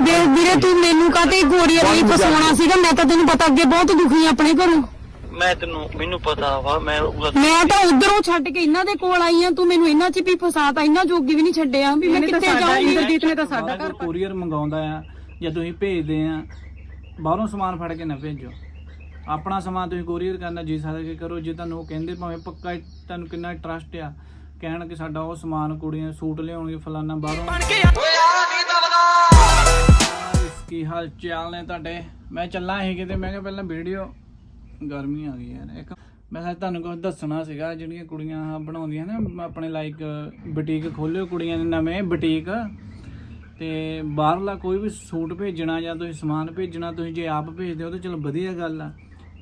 ਵੇ ਵੀਰੇ ਤੂੰ ਮੈਨੂੰ ਕਾਤੇ ਕੋਰੀਅਰ ਲਈ ਫਸਾਉਣਾ ਸੀਗਾ? ਮੈਂ ਤਾਂ ਤੈਨੂੰ ਪਤਾ ਅੱਗੇ ਬਹੁਤ ਦੁਖੀ ਆਂ ਆਪਣੇ ਘਰੋਂ। ਮੈਂ ਤੈਨੂੰ ਮੈਨੂੰ ਪਤਾ ਵਾ ਮੈਂ ਉਹਦਾ ਮੈਂ ਤਾਂ ਉਧਰੋਂ ਛੱਡ ਕੇ ਇਹਨਾਂ ਦੇ ਕੋਲ ਆਈ ਆਂ। ਤੂੰ ਮੈਨੂੰ ਇਹਨਾਂ 'ਚ ਵੀ ਫਸਾਤਾ ਇਹਨਾਂ ਜੋਗੀ ਵੀ ਨਹੀਂ ਛੱਡਿਆ ਵੀ ਮੈਂ ਕਿੱਥੇ ਜਾਊਂਗੀ ਇੰਦਰਜੀਤ ਨੇ ਤਾਂ ਸਾਡਾ ਘਰ ਕੋਰੀਅਰ ਮੰਗਾਉਂਦਾ ਆ ਜਾਂ ਤੁਸੀਂ ਭੇਜਦੇ ਆ ਬਾਹਰੋਂ ਸਮਾਨ ਫੜ ਕੇ ਨਾ ਭੇਜੋ। ਆਪਣਾ ਸਮਾਨ ਤੁਸੀਂ ਕੋਰੀਅਰ ਕਰਨਾ ਜੀ ਸਕਦੇ ਕਿ ਕਰੋ ਜੇ ਤੁਹਾਨੂੰ ਉਹ ਕਹਿੰਦੇ ਭਾਵੇਂ ਪੱਕਾ ਹੀ ਤੁਹਾਨੂੰ ਕਿੰਨਾ ਟਰਸਟ ਆ ਕਹਿਣ ਕਿ ਸਾਡਾ ਉਹ ਸਮਾਨ ਕੁੜੀਆਂ ਸੂਟ ਲਿਆਉਣਗੇ ਫਲਾਨਾ ਬਾਹਰੋਂ। ਕੀ ਕੀ ਹਾਲ ਚਾਲ ਨੇ ਤੁਹਾਡੇ? ਮੈਂ ਚੱਲਾਂ ਸੀ ਕਿਤੇ, ਮੈਂ ਕਿਹਾ ਪਹਿਲਾਂ ਵੀਡੀਓ ਗਰਮੀ ਆ ਗਈ ਯਾਰ। ਇੱਕ ਮੈਂ ਸੱਚ ਤੁਹਾਨੂੰ ਕੁਝ ਦੱਸਣਾ ਸੀਗਾ, ਜਿਹੜੀਆਂ ਕੁੜੀਆਂ ਬਣਾਉਂਦੀਆਂ ਨਾ ਆਪਣੇ ਲਾਈਕ ਬੁਟੀਕ ਖੋਲਿਓ ਕੁੜੀਆਂ ਦੇ ਨਵੇਂ ਬੁਟੀਕ। ਤੇ ਬਾਹਰਲਾ ਕੋਈ ਵੀ ਸੂਟ ਭੇਜਣਾ ਜਾਂ ਤੁਸੀਂ ਸਮਾਨ ਭੇਜਣਾ, ਤੁਸੀਂ ਜੇ ਆਪ ਭੇਜਦੇ ਹੋ ਤਾਂ ਚਲੋ ਵਧੀਆ ਗੱਲ ਆ।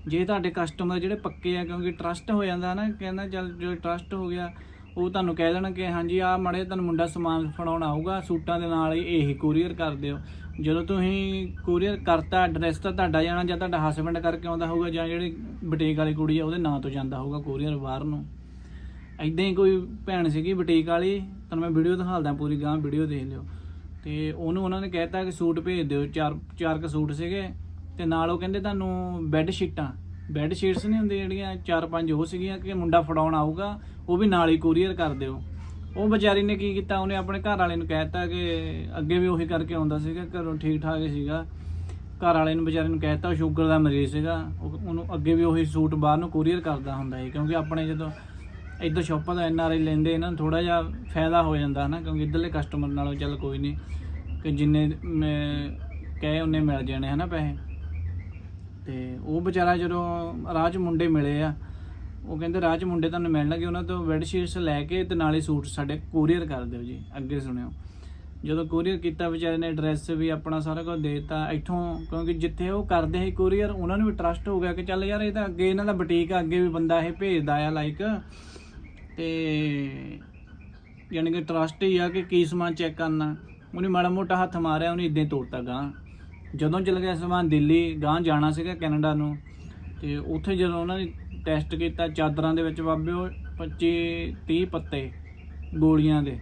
ਜੇ ਤੁਹਾਡੇ ਕਸਟਮਰ ਜਿਹੜੇ ਪੱਕੇ ਆ, ਕਿਉਂਕਿ ਟਰਸਟ ਹੋ ਜਾਂਦਾ ਨਾ, ਕਹਿੰਦਾ ਚੱਲ ਜੋ ਟਰਸਟ ਹੋ ਗਿਆ, ਉਹ ਤੁਹਾਨੂੰ ਕਹਿ ਦੇਣ ਕਿ ਹਾਂਜੀ ਆ ਮੜੇ ਤੁਹਾਨੂੰ ਮੁੰਡਾ ਸਮਾਨ ਫੜਾਉਣ ਆਊਗਾ, ਸੂਟਾਂ ਦੇ ਨਾਲ ਹੀ ਇਹੀ ਕੋਰੀਅਰ ਕਰ ਦਿਓ। ਜਦੋਂ ਤੁਸੀਂ ਕੋਰੀਅਰ ਕਰਤਾ ਐਡਰੈਸ ਤਾਂ ਤੁਹਾਡਾ ਜਾਣਾ ਜਾਂ ਤੁਹਾਡਾ ਹਸਬੰਡ ਕਰਕੇ ਆਉਂਦਾ ਹੋਊਗਾ, ਜਾਂ ਜਿਹੜੀ ਬੁਟੀਕ ਵਾਲੀ ਕੁੜੀ ਆ, ਉਹਦੇ ਨਾਂ ਤੋਂ ਜਾਂਦਾ ਹੋਊਗਾ ਕੋਰੀਅਰ ਬਾਹਰ ਨੂੰ। ਐਦਾਂ ਹੀ ਕੋਈ ਭੈਣ ਸੀਗੀ ਬੁਟੀਕ ਵਾਲੀ, ਤੁਹਾਨੂੰ ਮੈਂ ਵੀਡੀਓ ਦਿਖਾਲਦਾ ਪੂਰੀ ਗਾਂ ਵੀਡੀਓ ਦੇਖ ਲਿਓ। ਤੇ ਉਹਨੂੰ ਉਹਨਾਂ ਨੇ ਕਹਿਤਾ ਕਿ ਸੂਟ ਭੇਜ ਦਿਓ, ਚਾਰ ਚਾਰ ਕ ਸੂਟ ਸੀਗੇ, ਤੇ ਨਾਲ ਉਹ ਕਹਿੰਦੇ ਤੁਹਾਨੂੰ ਬੈੱਡ ਸ਼ੀਟਾਂ ਬੈੱਡ ਸ਼ੀਟਸ ਨਹੀਂ ਹੁੰਦੀਆਂ ਜਿਹੜੀਆਂ, ਚਾਰ ਪੰਜ ਉਹ ਸੀਗੀਆਂ ਕਿ ਮੁੰਡਾ ਫੜਾਉਣ ਆਊਗਾ, ਉਹ ਵੀ ਨਾਲ ਹੀ ਕੋਰੀਅਰ ਕਰ ਦਿਓ। ਉਹ ਵਿਚਾਰੀ ਨੇ ਕੀ ਕੀਤਾ, ਉਹਨੇ ਆਪਣੇ ਘਰ ਵਾਲੇ ਨੂੰ ਕਹਿਤਾ ਕਿ ਅੱਗੇ ਵੀ ਉਹੀ ਕਰਕੇ ਆਉਂਦਾ ਸੀਗਾ, ਘਰੋਂ ਠੀਕ ਠਾਕ ਹੀ ਸੀਗਾ। ਘਰ ਵਾਲੇ ਨੂੰ ਵਿਚਾਰੇ ਨੂੰ ਕਹਿਤਾ ਉਹ ਸ਼ੂਗਰ ਦਾ ਮਰੀਜ਼ ਸੀਗਾ। ਉਹਨੂੰ ਅੱਗੇ ਵੀ ਉਹੀ ਸੂਟ ਬਾਹਰ ਨੂੰ ਕੋਰੀਅਰ ਕਰਦਾ ਹੁੰਦਾ ਸੀ, ਕਿਉਂਕਿ ਆਪਣੇ ਜਦੋਂ ਇੱਧਰ ਸ਼ੌਪਾਂ ਦਾ ਐਨ ਆਰ ਆਈ ਲੈਂਦੇ ਇਹਨਾਂ ਨੂੰ ਥੋੜਾ ਜਿਹਾ ਫਾਇਦਾ ਹੋ ਜਾਂਦਾ ਹਨਾ, ਕਿਉਂਕਿ ਇੱਧਰਲੇ ਕਸਟਮਰ ਨਾਲੋਂ ਚੱਲ ਕੋਈ ਨਹੀਂ, ਕਿ ਜਿੰਨੇ ਮੈਂ ਕਹੇ ਉਹਨੇ ਮਿਲ ਜਾਣੇ ਹਨਾ ਪੈਸੇ। ਤੇ ਉਹ ਵਿਚਾਰਾ ਜਦੋਂ ਰਾਹ 'ਚ ਮੁੰਡੇ ਮਿਲੇ ਆ ਉਹ ਕਹਿੰਦੇ ਰਾਹ 'ਚ ਮੁੰਡੇ ਤੁਹਾਨੂੰ ਮਿਲਣਗੇ ਉਹਨਾਂ ਤੋਂ ਬੈੱਡ ਸ਼ੀਟਸ ਲੈ ਕੇ ਤੇ ਨਾਲੇ ਸੂਟ ਸਾਡੇ ਕੋਰੀਅਰ ਕਰ ਦਿਓ ਜੀ, ਅੱਗੇ ਸੁਣਿਓ। ਜਦੋਂ ਕੋਰੀਅਰ ਕੀਤਾ, ਵਿਚਾਰੇ ਨੇ ਐਡਰੈਸ ਵੀ ਆਪਣਾ ਸਾਰਾ ਕੁਝ ਦੇਤਾ। ਇੱਥੋਂ ਕਿਉਂਕਿ ਜਿੱਥੇ ਉਹ ਕਰਦੇ ਸੀ ਕੋਰੀਅਰ ਉਹਨਾਂ ਨੂੰ ਵੀ ਟਰਸਟ ਹੋ ਗਿਆ ਕਿ ਚੱਲ ਯਾਰ ਇਹ ਤਾਂ ਅੱਗੇ ਇਹਨਾਂ ਦਾ ਬੁਟੀਕ ਆ, ਅੱਗੇ ਵੀ ਬੰਦਾ ਇਹ ਭੇਜਦਾ ਆ ਲਾਈਕ ਤੇ ਯਾਨੀ ਕਿ ਟਰਸਟ ਹੀ ਆ ਕਿ ਕੀ ਸਮਾਨ ਚੈੱਕ ਕਰਨਾ। ਉਹਨੇ ਮਾੜਾ ਮੋਟਾ ਹੱਥ ਮਾਰਿਆ, ਉਹਨੇ ਇਦਾਂ ਤੋੜਤਾ ਗਾਂ ਜਦੋਂ ਚਲ ਗਿਆ ਸਮਾਨ ਦਿੱਲੀ ਗਾਂ ਜਾਣਾ ਸੀਗਾ ਕੈਨੇਡਾ ਨੂੰ। ਤੇ ਉੱਥੇ ਜਦੋਂ ਉਹਨਾਂ ਨੇ ਟੈਸਟ ਕੀਤਾ ਚਾਦਰਾਂ ਦੇ ਵਿੱਚ ਬਾਬੇ, ਉਹ 25 30 ਪੱਤੇ ਗੋਲੀਆਂ ਦੇ।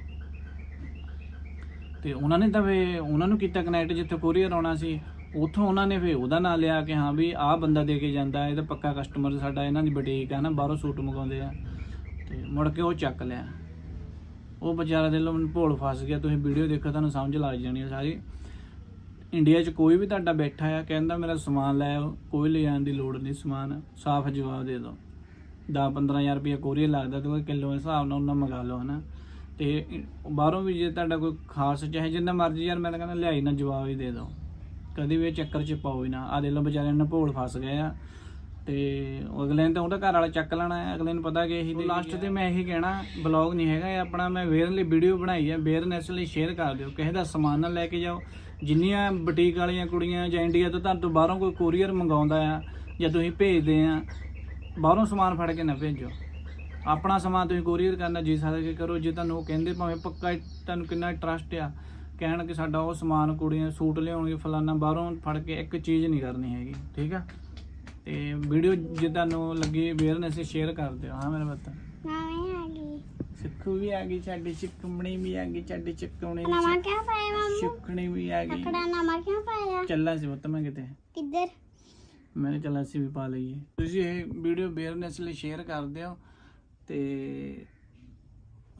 ਤੇ ਉਹਨਾਂ ਨੇ ਤਾਂ ਵੇ ਉਹਨਾਂ ਨੂੰ ਕੀਤਾ ਕਨੈਕਟ ਜਿੱਥੇ ਕੋਰੀਅਰ ਆਉਣਾ ਸੀ। ਉੱਥੋਂ ਉਹਨਾਂ ਨੇ ਫੇ ਉਹਦਾ ਨਾਂ ਲਿਆ ਕਿ ਹਾਂ ਵੀ ਆਹ ਬੰਦਾ ਦੇ ਕੇ ਜਾਂਦਾ, ਇਹ ਤਾਂ ਪੱਕਾ ਕਸਟਮਰ ਸਾਡਾ, ਇਹਨਾਂ ਦੀ ਬੁਟੀਕ ਆ ਨਾ, ਬਾਹਰੋਂ ਸੂਟ ਮੰਗਾਉਂਦੇ ਆ। ਤੇ ਮੁੜ ਕੇ ਉਹ ਚੱਕ ਲਿਆ। ਉਹ ਵਿਚਾਰਾ ਦੇ ਲੋ ਭੋਲ ਫਸ ਗਿਆ, ਤੁਸੀਂ ਵੀਡੀਓ ਦੇਖੋ, ਤੁਹਾਨੂੰ ਸਮਝ ਲੱਗ ਜਾਣੀ ਸਾਰੀ। ਇੰਡੀਆ 'ਚ ਕੋਈ ਵੀ ਤੁਹਾਡਾ ਬੈਠਾ ਆ ਕਹਿੰਦਾ ਮੇਰਾ ਸਮਾਨ ਲੈ ਆਓ ਕੋਈ ਲੈ ਆਉਣ ਦੀ ਲੋੜ ਨਹੀਂ ਸਮਾਨ ਸਾਫ਼ ਜਵਾਬ ਦੇ ਦਿਓ। 10 15000 ਰੁਪਏ ਕੋਰੀਅਰ ਲੱਗਦਾ ਤੇ ਉਹ ਕਿਲੋ ਦੇ ਹਿਸਾਬ ਨਾਲ ਉਹਨਾਂ ਮੰਗਾ ਲਓ ਹਨਾ। ਤੇ ਬਾਹਰੋਂ ਵੀ ਜੇ ਤੁਹਾਡਾ ਕੋਈ ਖਾਸ ਚਾਹੇ ਜਿੰਨਾ ਮਰਜ਼ੀ ਯਾਰ ਮੈਂ ਤਾਂ ਕਹਿੰਦਾ ਲਿਆਈ ਨਾ ਜਵਾਬ ਹੀ ਦੇ ਦਿਓ। ਕਦੀ ਵੀ ਚੱਕਰ 'ਚ ਪਾਓ ਹੀ ਨਾ। ਆ ਦੇ ਲੋ ਵਿਚਾਰੇ ਨੇ ਭੋਲ ਫਸ ਗਏ ਆ। ਤੇ ਅਗਲੇ ਨੇ ਤਾਂ ਉਹਦਾ ਘਰ ਵਾਲਾ ਚੱਕ ਲੈਣਾ ਹੈ ਅਗਲੇ ਨੂੰ ਪਤਾ ਕਿ ਇਹੀ ਲਾਸਟ ਤੇ ਮੈਂ ਇਹੀ ਕਹਿਣਾ ਬਲੌਗ ਨਹੀਂ ਹੈਗਾ ਇਹ ਆਪਣਾ ਮੈਂ ਵੇਅਰ ਲਈ ਵੀਡੀਓ ਬਣਾਈ ਹੈ ਅਵੇਅਰਨੈਸ ਲਈ ਸ਼ੇਅਰ ਕਰ ਦਿਓ। ਕਿਸੇ ਦਾ ਸਮਾਨ ਨਾ ਲੈ ਕੇ ਜਾਓ। ਜਿੰਨੀਆਂ ਬੁਟੀਕ ਵਾਲੀਆਂ ਕੁੜੀਆਂ ਜਾਂ ਇੰਡੀਆ ਤੋਂ ਤੁਹਾਨੂੰ ਬਾਹਰੋਂ ਕੋਈ ਕੋਰੀਅਰ ਮੰਗਾਉਂਦਾ ਆ ਜਾਂ ਤੁਸੀਂ ਭੇਜਦੇ ਆ ਬਾਹਰੋਂ ਸਮਾਨ ਫੜ ਕੇ ਨਾ ਭੇਜੋ। ਆਪਣਾ ਸਮਾਨ ਤੁਸੀਂ ਕੋਰੀਅਰ ਕਰਨਾ ਜੀ ਸਕਦੇ ਕਿ ਕਰੋ ਜੇ ਤੁਹਾਨੂੰ ਉਹ ਕਹਿੰਦੇ ਭਾਵੇਂ ਪੱਕਾ ਤੁਹਾਨੂੰ ਕਿੰਨਾ ਟਰਸਟ ਆ ਕਹਿਣ ਕਿ ਸਾਡਾ ਉਹ ਸਮਾਨ ਕੁੜੀਆਂ ਸੂਟ ਲਿਆਉਣਗੇ ਫਲਾਨਾ ਬਾਹਰੋਂ ਫੜ ਕੇ ਇੱਕ ਚੀਜ਼ ਨਹੀਂ ਕਰਨੀ ਹੈਗੀ ਠੀਕ ਆ? ਤੇ ਵੀਡੀਓ ਜੇ ਤੁਹਾਨੂੰ ਲੱਗੀ ਅਵੇਅਰਨੈਸ ਸ਼ੇਅਰ ਕਰ ਦਿਓ। ਹਾਂ ਮੇਰੇ ਬੱਤਾ ਨਵੇਂ ਆ ਗਈ। ਸਿੱਖੂ ਵੀ ਆ ਗਈ ਸਾਡੀ ਚਿੱਕਮਣੀ ਵੀ ਆ ਗਈ ਸਾਡੀ ਚਿੱਕਮਣੀ ਵੀ ਨਵਾਂ ਪਾਇਆ? ਮਾਮੂ। ਵੀ ਆ ਗਈ। ਕੜਾ ਨਵਾਂ ਕਿਉਂ ਪਾਇਆ? ਚੱਲਾਂ ਸੀ ਪੁੱਤ ਮੈਂ ਕਿਤੇ। ਕਿੱਧਰ? ਮੈंने ਚੱਲਾਂ ਸੀ ਵੀ ਪਾ ਲਈਏ। ਤੁਸੀਂ ਇਹ ਵੀਡੀਓ ਅਵੇਅਰਨੈਸ ਲਈ ਸ਼ੇਅਰ ਕਰ ਦਿਓ ਤੇ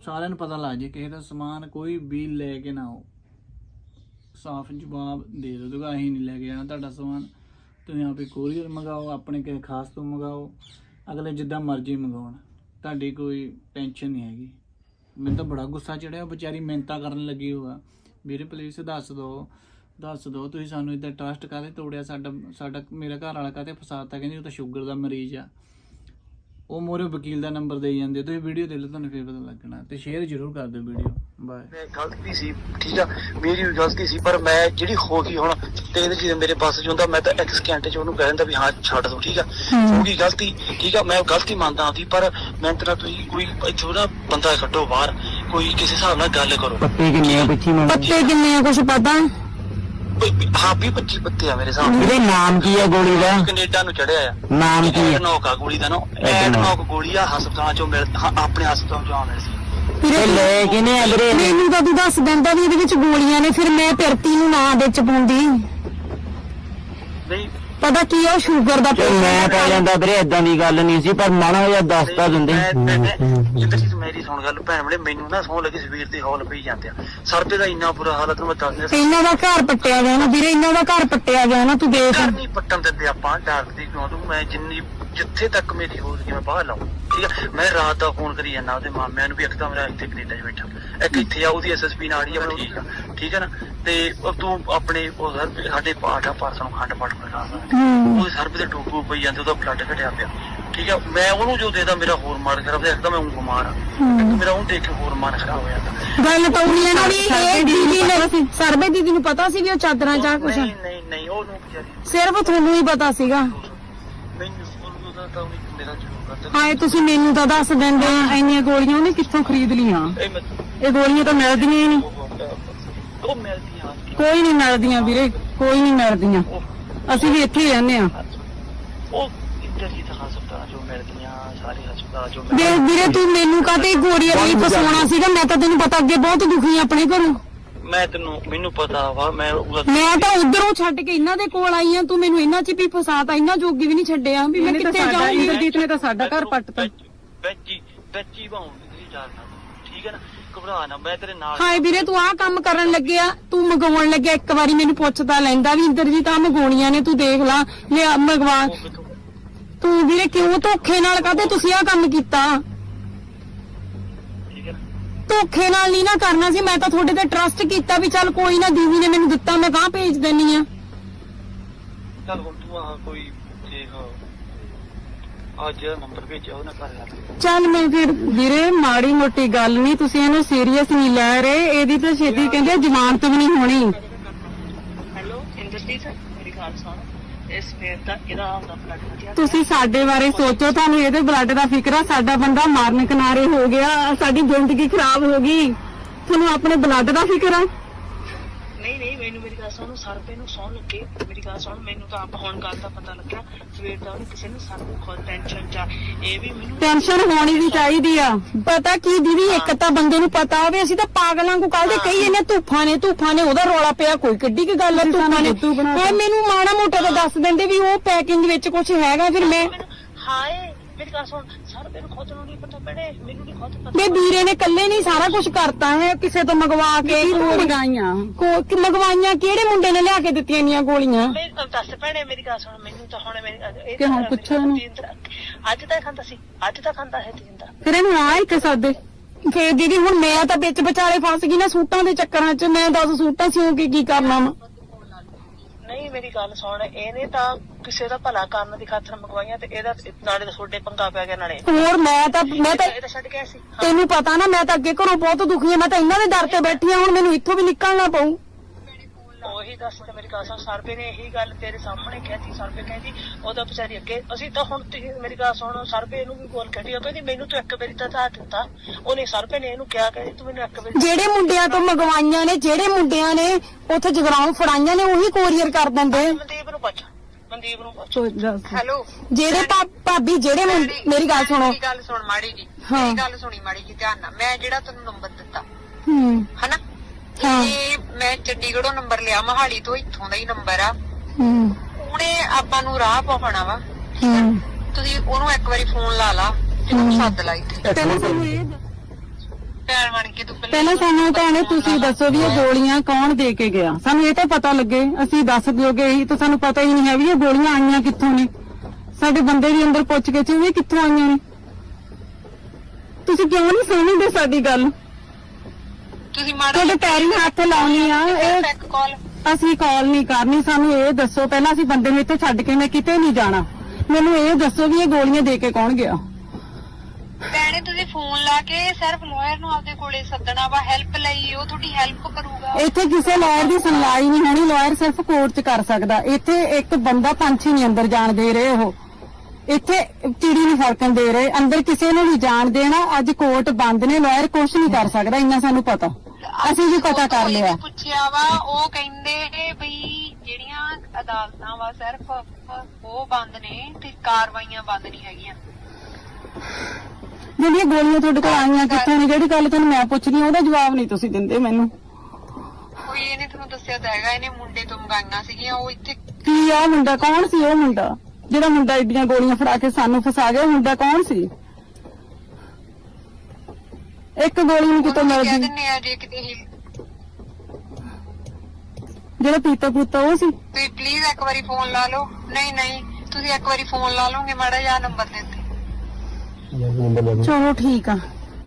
ਸਾਰਿਆਂ ਨੂੰ ਪਤਾ ਲੱਗ ਜੇ ਕਿਸੇ ਦਾ ਸਮਾਨ ਕੋਈ ਵੀ ਲੈ ਕੇ ਨਾ ਆਓ। ਸਾਫ਼ ਜਵਾਬ ਦੇ ਦਿਓ ਕਿ ਅਸੀਂ ਨਹੀਂ ਲੈ ਕੇ ਜਾਣਾ ਤੁਹਾਡਾ ਸਮਾਨ। ਤੁਸੀਂ ਆਪੇ ਕੋਰੀਅਰ ਮੰਗਾਓ ਆਪਣੇ ਕਿਸੇ ਖਾਸ ਤੋਂ ਮੰਗਾਓ। ਅਗਲੇ ਜਿੱਦਾਂ ਮਰਜ਼ੀ ਮੰਗਾਉਣ। ਤੁਹਾਡੀ ਕੋਈ ਟੈਨਸ਼ਨ ਨਹੀਂ ਹੈਗੀ। ਮੈਨੂੰ ਤਾਂ ਬੜਾ ਗੁੱਸਾ ਚੜਿਆ ਉਹ ਵਿਚਾਰੀ ਮਿਹਨਤਾਂ ਕਰਨ ਲੱਗੀ ਹੋਆ। ਵੀਰੇ ਪਲੀਜ਼ ਦੱਸ ਦਿਓ ਦੱਸ ਦਿਓ ਤੁਸੀਂ ਸਾਨੂੰ ਇਦਾਂ ਟਰਸਟ ਕਾਹਦੇ ਤੋੜਿਆ? ਸਾਡਾ ਸਾਡਾ ਮੇਰਾ ਘਰ ਵਾਲਾ ਕਾਹਤੇ ਫਸਾਤਾ? ਕਹਿੰਦੀ ਉਹ ਤਾਂ ਸ਼ੂਗਰ ਦਾ ਮਰੀਜ਼ ਆ। ਉਹ ਮੋਰੇ ਵਕੀਲ ਦਾ ਨੰਬਰ ਦੇਈ ਜਾਂਦੇ ਤੁਸੀਂ ਵੀਡੀਓ ਦੇ ਲਓ ਤੁਹਾਨੂੰ ਫੇਰ ਪਤਾ ਲੱਗਣਾ। ਤੇ ਸ਼ੇਅਰ ਜ਼ਰੂਰ ਕਰ ਦਿਓ ਵੀਡੀਓ ਬਾਏ ਮੈਂ ਗਲਤੀ ਸੀ ਠੀਕ ਆ? ਮੇਰੀ ਵੀ ਗਲਤੀ ਸੀ ਪਰ ਮੈਂ ਜਿਹੜੀ ਹੋ ਗਈ ਹੁਣ ਤੇ ਇਹਦੇ ਜੀ ਮੇਰੇ ਬੱਸ ਚ ਹੁੰਦਾ ਮੈਂ ਤਾਂ ਇੱਕ ਘੰਟੇ ਚ ਉਹਨੂੰ ਕਹਿ ਦਿੰਦਾ ਵੀ ਹਾਂ ਛੱਡ ਦੋ ਠੀਕ ਆ? ਹੋ ਗਈ ਗਲਤੀ ਠੀਕ ਆ? ਮੈਂ ਗਲਤੀ ਮੰਨਦਾ ਆਪਦੀ ਪਰ ਮੈਂ ਤੇਰਾ ਤੁਸੀਂ ਕੋਈ ਇੱਥੋਂ ਨਾ ਬੰਦਾ ਕੱਢੋ ਬਾਹਰ। ਕੋਈ ਕਿਸੇ ਹਿਸਾਬ ਨਾਲ ਗੱਲ ਕਰੋ। ਪੱਤੇ ਕਿੰਨੇ ਆ ਪਿੱਛੇ ਮੈਨੂੰ ਪੱਤੇ ਕਿੰਨੇ ਆ ਕੁਛ ਪਤਾ? ਹਾਂ ਵੀ 25 ਪੱਤੇ ਆ ਮੇਰੇ ਸਾਹਮਣੇ ਵੀਰੇ ਨਾਮ ਕੀ ਆ ਗੋਲੀ ਦਾ? ਕੈਨੇਡਾ ਨੂੰ ਚੜਿਆ ਆ। ਨਾਮ ਕੀ ਆ? ਐਡਨੋਕ ਆ ਗੋਲੀ ਦਾ ਨਾ। ਐਡਨੋਕ। ਗੋਲੀ ਆ ਹਸਪਤਾਲਾਂ ਚੋਂ ਮਿਲ ਹਾਂ, ਆਪਣੇ ਹਸਪਤਾਲ ਚੋਂ ਆ ਮਿਲ ਸੀ ਤੇ ਲੈ ਕਿਨੇ ਆ ਵੀਰੇ ਮੈਨੂੰ ਤਾਂ ਤੂੰ ਦੱਸ ਦਿੰਦਾ ਵੀ ਇਹਦੇ ਵਿੱਚ ਗੋਲੀਆਂ ਨੇ ਫਿਰ ਮੈਂ ਪਿਰਤੀ ਨੂੰ ਨਾ ਵਿੱਚ ਪਾਉਂਦੀ। ਨਹੀਂ। ਪਤਾ ਕੀ ਆ ਉਹ ਸ਼ੂਗਰ ਦਾ ਮੈਂ ਪੈ ਜਾਂਦਾ ਵੀਰੇ ਇਦਾਂ ਦੀ ਗੱਲ ਨਹੀਂ ਸੀ ਪਰ ਮਾਣਾ ਜਿਹਾ ਦੱਸਤਾ ਦਿੰਦੇ। ਮੈਂ ਜਿੱਦਾਂ ਚੀਜ਼ ਮੇਰੀ ਸੁਣ ਗੱਲ ਭੈਣ ਬੜੇ ਮੈਨੂੰ ਨਾ ਸੌਂ ਲੱਗੀ ਸਵੇਰ ਦੇ ਹੌਲ ਪਈ ਜਾਂਦੇ ਆ। ਸਰਦੇ ਦਾ ਇੰਨਾ ਬੁਰਾ ਹਾਲ ਆ ਤੈਨੂੰ ਮੈਂ ਦੱਸ। ਇਹਨਾਂ ਦਾ ਘਰ ਪੱਟਿਆ ਗਿਆ ਨਾ ਵੀਰੇ ਇਹਨਾਂ ਦਾ ਘਰ ਪੱਟਿਆ ਗਿਆ ਨਾ ਤੂੰ ਦੇਖ। ਘਰ ਨਹੀਂ ਪੱਟਣ ਦਿੰਦੇ ਆਪਾਂ ਡਰਦੀ ਕਿਉਂ? ਤੂੰ ਮੈਂ ਜਿੰਨੀ ਜਿੱਥੇ ਤੱਕ ਮੇਰੀ ਹੋ ਸਕੇ ਮੈਂ ਬਾਹਰ ਲਾਉਂ ਠੀਕ ਹੈ ਮੈਂ ਰਾਤ ਦਾ ਫੋਨ ਕਰੀ ਜਾਂਦਾ ਉਹਦੇ ਮਾਮਿਆਂ ਨੂੰ ਵੀ ਇੱਕ ਤਾਂ ਮੇਰਾ ਇੱਥੇ ਕੈਨੇਡਾ 'ਚ ਬੈਠਾ। ਇੱਕ ਇੱਥੇ ਆ ਉਹਦੀ ਐਸਐਸਪੀ ਨਾਲ ਹੀ ਆ ਮੈਂ ਠੀਕ ਆ ਠੀਕ ਹੈ ਨਾ? ਤੇ ਉਹ ਤੂੰ ਆਪਣੇ ਉਹ ਸਰ ਸਾਡੇ ਪਾਠ ਆ ਪਾਰਸੋਂ ਨੂੰ ਖੰਡ ਪਾਠ ਕਰਾ ਉਹ ਸਰਬ ਦੇ ਟੋਕੂ ਪਈ ਜਾਂਦੇ ਉਹਦਾ ਬਲੱਡ ਘਟਿਆ ਪਿਆ। ਠੀਕ ਹੈ ਮੈਂ ਉਹਨੂੰ ਜੋ ਦੇਦਾ ਮੇਰਾ ਹੋਰ ਮਾਰ ਖਰਾਬ ਇੱਕ ਤਾਂ ਮੈਂ ਉਹ ਬਿਮਾਰ ਆ। ਇੱਕ ਮੇਰਾ ਉਹ ਦੇਖ ਕੇ ਹੋਰ ਮਨ ਖਰਾਬ ਹੋ ਜਾਂਦਾ ਗੱਲ ਤਾਂ ਉਹੀ ਹੈ ਨਾ ਵੀ ਇਹ ਦੀਦੀ ਨੇ ਸਰਬੇ ਦੀਦੀ ਨੂੰ ਪਤਾ ਸੀ ਵੀ ਉਹ ਚਾਦਰਾਂ ਚਾਹ ਕੁਛ? ਆ। ਨਹੀਂ ਨਹੀਂ ਨਹੀਂ ਉਹਨੂੰ ਵਿਚਾਰੀ ਸਿਰਫ ਤੁਹਾਨੂੰ ਹੀ ਪਤਾ ਸੀਗਾ। ਮੈਨੂੰ ਉਹਨੂੰ ਤਾਂ ਤਾਂ ਉਹਨੇ ਮੇਰਾ ਜ਼ਰੂਰ ਕਰਦਾ ਹਾਏ ਤੁਸੀਂ ਮੈਨੂੰ ਤਾਂ ਦੱਸ ਦਿੰਦੇ ਆ ਇੰਨੀਆਂ ਗੋਲੀਆਂ ਉਹਨੇ ਕਿੱਥੋਂ ਖਰੀਦ ਲੀਆਂ ਇਹ ਮੈਂ ਇਹ ਗੋਲੀਆਂ ਤਾਂ ਮਿਲਦੀਆਂ ਹੀ ਨਹੀਂ। ਉਹ ਮਿਲਦੀ ਆ। ਕੋਈ ਨਹੀਂ ਮਿਲਦੀਆਂ ਵੀਰੇ ਕੋਈ ਨਹੀਂ ਮਿਲਦੀਆਂ। ਅਸੀਂ ਵੀ ਇੱਥੇ ਹੀ ਰਹਿੰਦੇ ਆ ਉਹ ਇੱਧਰ ਹੀ ਤਾਂ ਹਸਪਤਾਲ ਜੋ ਮਿਲਦੀਆਂ ਸਾਰੇ ਹਸਪਤਾਲ ਜੋ ਵੇ ਵੀਰੇ ਤੂੰ ਮੈਨੂੰ ਕਾਤੇ ਗੋਲੀਆਂ ਲਈ ਫਸਾਉਣਾ ਸੀਗਾ? ਮੈਂ ਤਾਂ ਤੈਨੂੰ ਪਤਾ ਅੱਗੇ ਬਹੁਤ ਦੁਖੀ ਆ ਆਪਣੇ ਘਰੋਂ। ਮੈਂ ਤੈਨੂੰ ਮੈਨੂੰ ਪਤਾ ਵਾ ਮੈਂ ਉਹਦਾ ਮੈਂ ਤਾਂ ਉਧਰੋਂ ਛੱਡ ਕੇ ਇਹਨਾਂ ਦੇ ਕੋਲ ਆਈ ਆ ਤੂੰ ਮੈਨੂੰ ਇਹਨਾਂ ਚ ਵੀ ਫਸਾਤਾ ਇਹਨਾਂ ਜੋਗੀ ਵੀ ਨਹੀਂ ਛੱਡਿਆ ਵੀ ਮੈਂ ਕਿੱਥੇ ਜਾਊਂਗੀ? ਇੰਦਰਜੀਤ ਨੇ ਤਾਂ ਸਾਡਾ ਘਰ ਪੱਟਤਾ ਬੱਚੀ ਬੱਚੀ ਬਾਉਂਦੀ ਤੁਸੀਂ ਜਾਣਦਾ ਠੀਕ ਹੈ ਨਾ? ਘਬਰਾ ਨਾ ਮੈਂ ਤੇਰੇ ਨਾਲ ਹਾਏ ਵੀਰੇ ਤੂੰ ਆਹ ਕੰਮ ਕਰਨ ਲੱਗਿਆ ਤੂੰ ਮੰਗਵਾਉਣ ਲੱਗਿਆ ਇੱਕ ਵਾਰੀ ਮੈਨੂੰ ਪੁੱਛਦਾ ਲੈਂਦਾ ਵੀ ਇੰਦਰਜੀਤ ਆ ਮੰਗਵਾਉਣੀਆਂ ਨੇ ਤੂੰ ਦੇਖ ਲਾ ਲਿਆ ਮੰਗਵਾ ਤੂੰ ਵੀਰੇ ਕਿਉਂ ਧੋਖੇ ਨਾਲ ਕਾਹਤੇ ਤੁਸੀਂ ਆਹ ਕੰਮ ਕੀਤਾ? ਠੀਕ ਹੈ। ਨਾ ਧੋਖੇ ਨਾਲ ਨਹੀਂ ਨਾ ਕਰਨਾ ਸੀ ਮੈਂ ਤਾਂ ਤੁਹਾਡੇ ਤੇ ਟਰਸਟ ਕੀਤਾ ਵੀ ਚੱਲ ਕੋਈ ਨਾ ਦੀਦੀ ਨੇ ਮੈਨੂੰ ਦਿੱਤਾ ਮੈਂ ਗਾਂ ਭੇਜ ਦੇਣੀ ਆ। ਚੱਲ ਹੁਣ ਤੂੰ ਆ ਕੋਈ ਦੇਖ ਅੱਜ ਨੰਬਰ ਭੇਜਿਆ ਉਹਨੇ ਕਰ ਲਿਆ ਚੱਲ ਮੈਂ ਫਿਰ ਵੀਰੇ ਮਾੜੀ ਮੋਟੀ ਗੱਲ ਨਹੀਂ ਤੁਸੀਂ ਇਹਨੂੰ ਸੀਰੀਅਸ ਨਹੀਂ ਲੈ ਰਹੇ ਇਹਦੀ ਤਾਂ ਛੇਤੀ ਕਹਿੰਦੇ ਜ਼ਮਾਨਤ ਵੀ ਨਹੀਂ ਹੋਣੀ। ਹੈਲੋ ਇੰਦਰਜੀਤ ਮੇਰੀ ਗੱਲ ਸੁਣ। ਇਸ ਫੇਰ ਦਾ ਇਹਦਾ ਆਪਦਾ ਬਲੱਡ ਵਧੀਆ ਤੁਸੀਂ ਸਾਡੇ ਬਾਰੇ ਸੋਚੋ ਤੁਹਾਨੂੰ ਇਹਦੇ ਬਲੱਡ ਦਾ ਫਿਕਰ ਆ ਸਾਡਾ ਬੰਦਾ ਮਾਰਨ ਕਿਨਾਰੇ ਹੋ ਗਿਆ ਸਾਡੀ ਜ਼ਿੰਦਗੀ ਖਰਾਬ ਹੋ ਗਈ। ਤੁਹਾਨੂੰ ਆਪਣੇ ਬਲੱਡ ਦਾ ਫਿਕਰ ਆ? ਨਹੀਂ ਨਹੀਂ ਮੈਨੂੰ ਮੇਰੀ ਗੱਲ ਸੁਣ ਸਰਪੇ ਨੂੰ ਸੌਣ ਲੱਗੇ ਮੇਰੀ ਗੱਲ ਸੁਣ ਮੈਨੂੰ ਤਾਂ ਆਪ ਹੁਣ ਗੱਲ ਦਾ ਪਤਾ ਲੱਗਿਆ। ਸਵੇਰ ਦਾ ਉਹਨੇ ਕਿਸੇ ਨੂੰ ਸਾਨੂੰ ਖੁਦ ਟੈਨਸ਼ਨ ਚ ਆ। ਇਹ ਵੀ ਮੈਨੂੰ ਟੈਨਸ਼ਨ ਹੋਣੀ ਵੀ ਚਾਹੀਦੀ ਆ। ਪਤਾ ਕੀ ਦੀਦੀ ਇੱਕ ਤਾਂ ਬੰਦੇ ਨੂੰ ਪਤਾ ਹੋਵੇ ਅਸੀਂ ਤਾਂ ਪਾਗਲਾਂ ਨੂੰ ਕੱਲ ਦੇ ਕਹੀ ਇਹਨੇ ਧੂਫਾਂ ਨੇ ਧੂਫਾਂ ਨੇ ਉਹਦਾ ਰੌਲਾ ਪਿਆ ਕੋਈ ਕਿੱਡੀ ਕੀ ਗੱਲ ਆ ਧੂਫਾਂ ਨੇ। ਹਾਏ ਮੈਨੂੰ ਮਾੜਾ ਮੋਟਾ ਤਾਂ ਦੱਸ ਦਿੰਦੇ ਵੀ ਉਹ ਪੈਕਿੰਗ ਵਿੱਚ ਕੁਝ ਹੈਗਾ ਫਿਰ ਮੈਂ ਹਾਏ ਮੇਰੀ ਗੱਲ ਸੁਣ ਸਰਪੇ ਨੂੰ ਖੁਦ ਨੂੰ ਨਹੀਂ ਪਤਾ ਪੜੇ ਮੈਨੂੰ ਨਹੀਂ ਖੁਦ ਪਤਾ। ਵੇ ਵੀਰੇ ਨੇ ਕੱਲੇ ਨਹੀਂ ਸਾਰਾ ਕੁਝ ਕਰਤਾ ਹੈ ਕਿਸੇ ਤੋਂ ਮੰਗਵਾ ਕੇ ਮੰਗਾਈਆਂ ਮੰਗਵਾਈਆਂ? ਕਿਹੜੇ ਮੁੰਡੇ ਨੇ ਲਿਆ ਕੇ ਦਿੱਤੀਆਂ ਇੰਨੀਆਂ ਗੋਲੀਆਂ? ਮੈਂ ਦੱਸ ਭੈਣੇ ਮੇਰੀ ਗੱਲ ਸੁਣ ਮੈਨੂੰ ਤਾਂ ਹੁਣ ਮੇਰੀ ਇਹ ਕਿ ਹੁਣ ਪੁੱਛੋ ਇਹਨੂੰ। ਅੱਜ ਤਾਂ ਖਾਂਦਾ ਸੀ ਅੱਜ ਤਾਂ ਖਾਂਦਾ ਹੈ ਤੇਂਦਾ ਫਿਰ ਇਹਨੂੰ ਆ ਇੱਕ ਸਾਦੇ ਫੇਰ ਦੀਦੀ ਹੁਣ ਮੈਂ ਤਾਂ ਵਿੱਚ ਵਿਚਾਲੇ ਫਸ ਗਈ ਨਾ ਸੂਟਾਂ ਦੇ ਚੱਕਰਾਂ 'ਚ ਮੈਂ 10 ਸੂਟਾਂ ਸਿਉਂ ਕੇ ਕੀ ਕਰਨਾ ਵਾ? ਨਹੀਂ ਮੇਰੀ ਗੱਲ ਸੁਣ ਇਹਨੇ ਤਾਂ ਕਿਸੇ ਦਾ ਭਲਾ ਕਰਨ ਦੀ ਖਾਤਰ ਮੰਗਵਾਈਆਂ ਤੇ ਇਹਦਾ ਨਾਲੇ ਤਾਂ ਛੋਡੇ ਪੰਗਾ ਪਿਆ ਗਿਆ ਨਾਲੇ। ਹੋਰ ਮੈਂ ਤਾਂ ਮੈਂ ਤਾਂ ਇਹ ਤਾਂ ਛੱਡ ਗਿਆ ਸੀ। ਤੈਨੂੰ ਪਤਾ ਨਾ ਮੈਂ ਤਾਂ ਅੱਗੇ ਘਰੋਂ ਬਹੁਤ ਦੁਖੀ ਆ ਮੈਂ ਤਾਂ ਇਹਨਾਂ ਦੇ ਦਰ ਤੇ ਬੈਠੀ ਆ ਹੁਣ ਮੈਨੂੰ ਇੱਥੋਂ ਵੀ ਨਿਕਲਣਾ ਪਊ। ਉਹੀ ਦੱਸ ਤੇ ਮੇਰੀ ਗੱਲ ਸੁਣ ਸਰਪੇ ਨੇ ਇਹੀ ਗੱਲ ਤੇਰੇ ਸਾਹਮਣੇ ਕਹਿਤੀ ਸਰਪੇ ਕਹਿੰਦੀ ਉਹਦਾ ਵਿਚਾਰੀ ਅੱਗੇ ਅਸੀਂ ਤਾਂ ਹੁਣ ਤੇ ਮੇਰੀ ਗੱਲ ਸੁਣ ਸਰਪੇ ਨੂੰ ਵੀ ਬੋਲ ਕੱਢੀ ਉਹ ਕਹਿੰਦੀ ਮੈਨੂੰ ਤੂੰ ਇੱਕ ਵਾਰੀ ਤਾਂ ਦੱਸ ਦਿੱਤਾ। ਉਹਨੇ ਸਰਪੇ ਨੇ ਇਹਨੂੰ ਕਿਹਾ ਕਹਿੰਦੀ ਤੂੰ ਮੈਨੂੰ ਇੱਕ ਵਾਰੀ ਜਿਹੜੇ ਮੁੰਡਿਆਂ ਤੋਂ ਮੰਗਵਾਈਆਂ ਨੇ ਜਿਹੜੇ ਮੁੰਡਿਆਂ ਨੇ ਉੱਥੇ ਜਗਰਾਉਂ ਫੜਾਈਆਂ ਨੇ ਉਹੀ ਕੋਰੀਅਰ ਕਰ ਦਿੰਦੇ ਮਨਦੀਪ ਨੂੰ ਪੁੱਛ ਮਨਦੀਪ ਨੂੰ ਪੁੱਛ। ਹੈਲੋ। ਜਿਹੜੇ ਭਾਬੀ ਜਿਹੜੇ ਮੁੰਡੇ ਮੇਰੀ ਗੱਲ ਸੁਣੋ। ਮੇਰੀ ਗੱਲ ਸੁਣ ਮਾੜੀ ਜੀ। ਮੇਰੀ ਗੱਲ ਸੁਣੀ ਮਾੜੀ ਜੀ ਧਿਆਨ ਨਾਲ। ਮੈਂ ਜਿਹੜਾ ਤੈਨੂੰ ਨੰਬਰ ਦਿੱਤਾ ਹੂੰ। ਹਨਾ? ਮੈਂ ਚੰਡੀਗੜ੍ਹੋਂ ਨੰਬਰ ਲਿਆ ਮਹਾਲੀ ਤੋਂ ਇੱਥੋਂ ਦਾ ਹੀ ਨੰਬਰ ਆ। ਹੂੰ। ਉਹਨੇ ਆਪਾਂ ਨੂੰ ਰਾਹ ਪਾਉਣਾ ਵਾ ਹੂੰ। ਤੁਸੀਂ ਉਹਨੂੰ ਇੱਕ ਵਾਰੀ ਫੋਨ ਲਾ ਲਾ ਤੇ ਉਹਨੂੰ ਸੱਦ ਲਾ ਇੱਥੇ। ਪਹਿਲਾਂ ਸਾਨੂੰ ਇਹ ਭੈਣ ਬਣ ਕੇ ਤੂੰ ਪਹਿਲਾਂ ਸਾਨੂੰ ਭੈਣੇ ਤੁਸੀਂ ਦੱਸੋ ਵੀ ਇਹ ਗੋਲੀਆਂ ਕੌਣ ਦੇ ਕੇ ਗਿਆ? ਸਾਨੂੰ ਇਹ ਤਾਂ ਪਤਾ ਲੱਗੇ ਅਸੀਂ ਦੱਸ ਦਿਓਗੇ ਇਹੀ ਤਾਂ ਸਾਨੂੰ ਪਤਾ ਹੀ ਨਹੀਂ ਹੈ ਵੀ ਇਹ ਗੋਲੀਆਂ ਆਈਆਂ ਕਿੱਥੋਂ ਨੇ। ਸਾਡੇ ਬੰਦੇ ਵੀ ਅੰਦਰ ਪੁੱਛ ਕੇ ਵੀ ਇਹ ਕਿੱਥੋਂ ਆਈਆਂ ਨੇ। ਤੁਸੀਂ ਕਿਉਂ ਨਹੀਂ ਸੁਣਦੇ ਸਾਡੀ ਗੱਲ? ਤੁਸੀਂ ਮਾੜਾ ਤੁਹਾਡੇ ਪੈਰੀਂ ਹੱਥ ਲਾਉਣੀ ਆ ਇਹ ਇੱਕ ਕਾਲ ਅਸੀਂ ਕਾਲ ਨਹੀਂ ਕਰਨੀ ਸਾਨੂੰ ਇਹ ਦੱਸੋ ਪਹਿਲਾਂ ਅਸੀਂ ਬੰਦੇ ਨੂੰ ਇੱਥੇ ਛੱਡ ਕੇ ਮੈਂ ਕਿਤੇ ਨਹੀਂ ਜਾਣਾ। ਮੈਨੂੰ ਇਹ ਦੱਸੋ ਵੀ ਇਹ ਗੋਲੀਆਂ ਦੇ ਕੇ ਕੌਣ ਗਿਆ। ਭੈਣੇ ਤੁਸੀਂ ਫੋਨ ਲਾ ਕੇ ਸਿਰਫ ਲਾਇਰ ਨੂੰ ਆਪਦੇ ਕੋਲੇ ਸੱਦਣਾ ਵਾ ਹੈਲਪ ਲਈ ਉਹ ਤੁਹਾਡੀ ਹੈਲਪ ਕਰੂਗਾ। ਇੱਥੇ ਕਿਸੇ ਲਾਇਰ ਦੀ ਸੁਣਵਾਈ ਨਹੀਂ ਹੋਣੀ ਲਾਇਰ ਸਿਰਫ ਕੋਰਟ 'ਚ ਕਰ ਸਕਦਾ। ਇੱਥੇ ਇੱਕ ਬੰਦਾ ਪੰਛੀ ਨਹੀਂ ਅੰਦਰ ਜਾਣ ਦੇ ਰਹੇ ਉਹ। ਇੱਥੇ ਚਿੜੀ ਨਹੀਂ ਫਰਕਣ ਦੇ ਰਹੇ। ਅੰਦਰ ਕਿਸੇ ਨੂੰ ਵੀ ਜਾਣ ਦੇਣਾ। ਅੱਜ ਕੋਰਟ ਬੰਦ ਨੇ ਲਾਇਰ ਕੁਝ ਨਹੀਂ ਕਰ ਸਕਦਾ ਇੰਨਾ ਸਾਨੂੰ ਪਤਾ। ਅਸੀਂ ਵੀ ਪਤਾ ਕਰ ਲਿਆ। ਪੁੱਛਿਆ ਵਾ ਉਹ ਕਹਿੰਦੇ ਬਈ ਜਿਹੜੀਆਂ ਅਦਾਲਤਾਂ ਵਾ ਸਿਰਫ ਉਹ ਬੰਦ ਨੇ ਤੇ ਕਾਰਵਾਈਆਂ ਬੰਦ ਨਹੀਂ ਹੈਗੀਆਂ। ਜਿਹੜੀਆਂ ਗੋਲੀਆਂ ਤੁਹਾਡੇ ਕੋਲ ਆਈਆਂ ਕਿੱਥੋਂ ਨੇ? ਜਿਹੜੀ ਗੱਲ ਤੁਹਾਨੂੰ ਮੈਂ ਪੁੱਛਦੀ ਹਾਂ, ਉਹਦਾ ਜਵਾਬ ਨਹੀਂ ਤੁਸੀਂ ਦਿੰਦੇ ਮੈਨੂੰ। ਕੋਈ ਇਹਨੇ ਤੁਹਾਨੂੰ ਦੱਸਿਆ ਤਾਂ ਹੈਗਾ ਇਹਨੇ ਮੁੰਡੇ ਤੋਂ ਮੰਗਾਈਆਂ ਸੀਗੀਆਂ ਉਹ ਇੱਥੇ ਕੀ ਆ ਮੁੰਡਾ? ਕੌਣ ਸੀ ਉਹ ਮੁੰਡਾ? ਜਿਹੜਾ ਮੁੰਡਾ ਏਡੀਆਂ ਗੋਲੀਆਂ ਫੜਾ ਕੇ ਸਾਨੂੰ ਫਸਾ ਗਿਆ ਮੁੰਡਾ ਕੌਣ ਸੀ? ਇੱਕ ਗੋਲੀ ਨੂੰ ਕਿਤੋਂ ਉਹਨੂੰ ਕਹਿ ਮਿਲਦੀ ਦਿੰਨੇ ਆ ਜੇ ਕਿਤੇ ਹੀ ਜਿਹੜਾ ਪੀਤਾ ਪੂਤਾ ਉਹ ਸੀ? ਤੁਸੀਂ ਪਲੀਜ਼ ਇੱਕ ਵਾਰੀ ਫੋਨ ਲਾ ਲਓ। ਨਹੀਂ ਨਹੀਂ ਤੁਸੀਂ ਇੱਕ ਵਾਰੀ ਫੋਨ ਲਾ ਲਓਗੇ ਮਾੜਾ ਜਿਹਾ ਨੰਬਰ ਦੇ ਉੱਤੇ। ਚਲੋ ਠੀਕ ਆ।